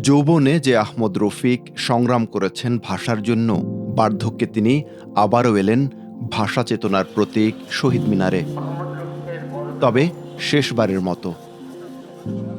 যৌবনে যে আহমদ রফিক সংগ্রাম করেছেন ভাষার জন্য, বার্ধক্যে তিনি আবারও এলেন ভাষা চেতনার প্রতীক শহীদ মিনারে। তবে শেষবারের মতো।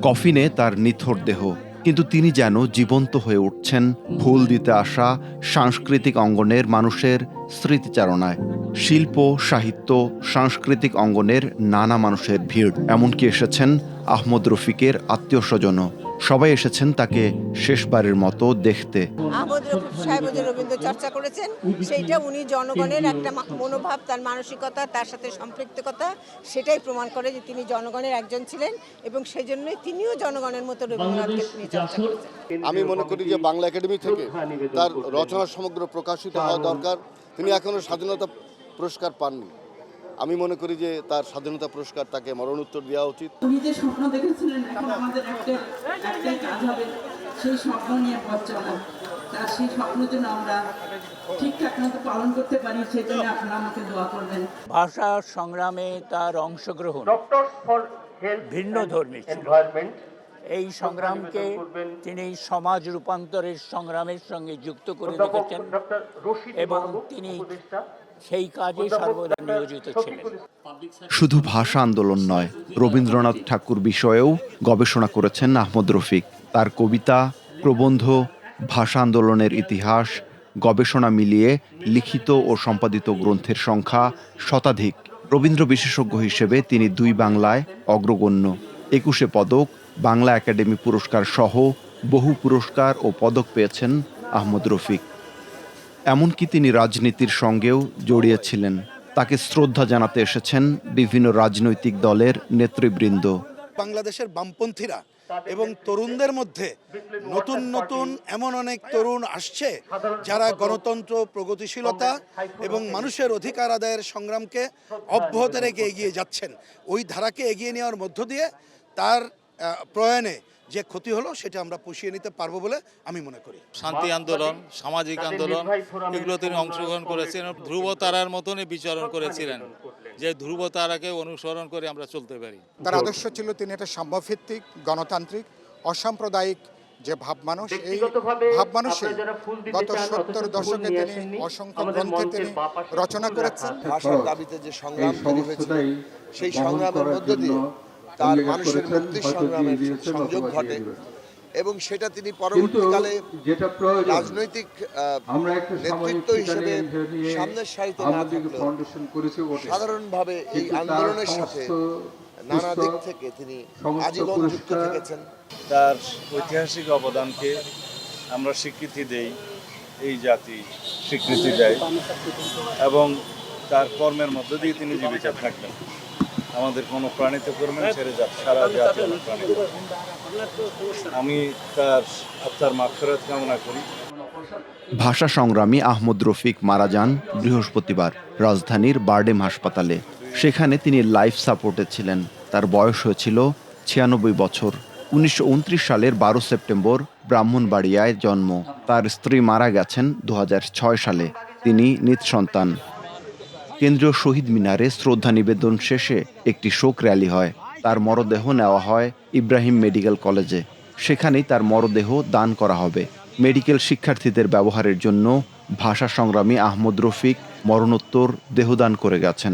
কফিনে তার নিথর দেহ, কিন্তু তিনি যেন জীবন্ত হয়ে উঠছেন ভুল দিতে আসা সাংস্কৃতিক অঙ্গনের মানুষের স্মৃতিচারণায়। শিল্প, সাহিত্য, সাংস্কৃতিক অঙ্গনের নানা মানুষের ভিড়, এমনকি এসেছেন আহমদ রফিকের আত্মীয় স্বজনও সবাই এসেছেন তাকে শেষবারের মতো দেখতে। আহমদ সাহেব যে রবীন্দ্র চর্চা করেছেন সেইটা উনি জনগণের একটা মনোভাব তার মানসিকতা তার সাথে সম্পৃক্ততা সেটাই প্রমাণ করে যে তিনি জনগণের একজন ছিলেন এবং সেই জন্যই তিনিও জনগণের মতো রবীন্দ্রনাথকে চর্চা করেছেন। আমি মনে করি যে বাংলা একাডেমি থেকে তার রচনা সমগ্র প্রকাশিত হওয়া দরকার। তিনি এখনও স্বাধীনতা পুরস্কার পাননি। আমি মনে করি যে তার স্বাধীনতা পুরস্কার তাকে মরণোত্তর দেওয়া উচিত। উনি যে স্বপ্ন দেখেছিলেন এখন আমাদের একটা একটাই কাজ হবে সেই স্বপ্ন নিয়ে পথ চলা। তার সেই স্বপ্ন যেন আমরা ঠিকঠাক মতো পালন করতে পারি সেই জন্য আপনারা আমাকে দোয়া করবেন। ভাষা সংগ্রামে তার অংশগ্রহণ ভিন্ন ধর্মী এই সংগ্রামকে তিনি সমাজ রূপান্তরের সংগ্রামের সঙ্গে যুক্ত করে রেখেছেন এবং তিনি সেই কাজে সর্বদা নিয়োজিত ছিলেন। শুধু ভাষা আন্দোলন নয় রবীন্দ্রনাথ ঠাকুর বিষয়েও গবেষণা করেছেন আহমদ রফিক। তার কবিতা প্রবন্ধ ভাষা আন্দোলনের ইতিহাস গবেষণা মিলিয়ে লিখিত ও সম্পাদিত গ্রন্থের সংখ্যা শতাধিক। রবীন্দ্র বিশেষজ্ঞ হিসেবে তিনি দুই বাংলায় অগ্রগণ্য। একুশে পদক বাংলা একাডেমি পুরস্কার সহ বহু পুরস্কার ও পদক পেয়েছেন আহমদ রফিক। এমনকি তিনি রাজনীতির সঙ্গেও জড়িয়েছিলেন তাকে শ্রদ্ধা জানাতে এসেছেন বিভিন্ন রাজনৈতিক দলের নেতৃবৃন্দ। বাংলাদেশের বামপন্থীরা এবং তরুণদের মধ্যে নতুন নতুন এমন অনেক তরুণ আসছে যারা গণতন্ত্র, প্রগতিশীলতা এবং মানুষের অধিকার আদায়ের সংগ্রামকে অব্যাহত রেখে এগিয়ে যাচ্ছেন। ওই ধারাকে এগিয়ে নেওয়ার মধ্য দিয়ে তার প্রয়াণে যে ক্ষতি হলো সেটা আমরা পুষিয়ে নিতে পারব বলে আমি মনে করি। শান্তি আন্দোলন সামাজিক আন্দোলন এগুলো তিনি অংশগ্রহণ করেছিলেন ধ্রুব তারার মতনই বিচরণ করেছিলেন। যে ধ্রুব তারাকে অনুসরণ করে আমরা চলতে পারি। তার আদর্শ ছিল তিনি একটা সাম্যভিত্তিক গণতান্ত্রিক অসাম্প্রদায়িক যে ভাব মানুষ এই ভাব মানুষে গত সত্তর দশকে তিনি অসংখ্য গ্রন্থে তিনি রচনা করেছেন। ভাষার দাবিতে যে সংগ্রাম তৈরি হয়েছিল সেই সংগ্রামের মধ্য দিয়ে তার মানুষের মুক্তি সংগ্রামের সংযোগ ঘটে। এবং সেটা তিনি পরবর্তীকালে রাজনৈতিক নেতৃত্ব হিসেবে সামনের সারিতে না থাকলেও সাধারণভাবে এই আন্দোলনের সাথে নানা দিক থেকে তিনি আজীবন যুক্ত থেকেছেন। তার ঐতিহাসিক অবদানকে আমরা স্বীকৃতি দেই এই জাতি স্বীকৃতি দেয় এবং তার কর্মের মধ্য দিয়ে তিনি জীবিত থাকবেন। আমাদের কোনো প্রাণিত কর্মের ছেড়ে যাক সারা জাতি আমি তার আত্মার মাক্ষরাত কামনা করি। ভাষা সংগ্রামী আহমদ রফিক মারা যান বৃহস্পতিবার রাজধানীর বার্ডেম হাসপাতালে। সেখানে তিনি লাইফ সাপোর্টে ছিলেন। তার বয়স হয়েছিল ছিয়ানব্বই বছর। উনিশশো উনত্রিশ সালের বারো সেপ্টেম্বর ব্রাহ্মণবাড়িয়ায় জন্ম। তার স্ত্রী মারা গেছেন দু হাজার ছয় সালে। তিনি নিজ সন্তান। কেন্দ্রীয় শহীদ মিনারে শ্রদ্ধা নিবেদন শেষে একটি শোক র্যালি হয়। তার মরদেহ নেওয়া হয় ইব্রাহিম মেডিকেল কলেজে। সেখানেই তার মরদেহ দান করা হবে। মেডিকেল শিক্ষার্থীদের ব্যবহারের জন্য ভাষা সংগ্রামী আহমদ রফিক মরণোত্তর দেহদান করে গেছেন।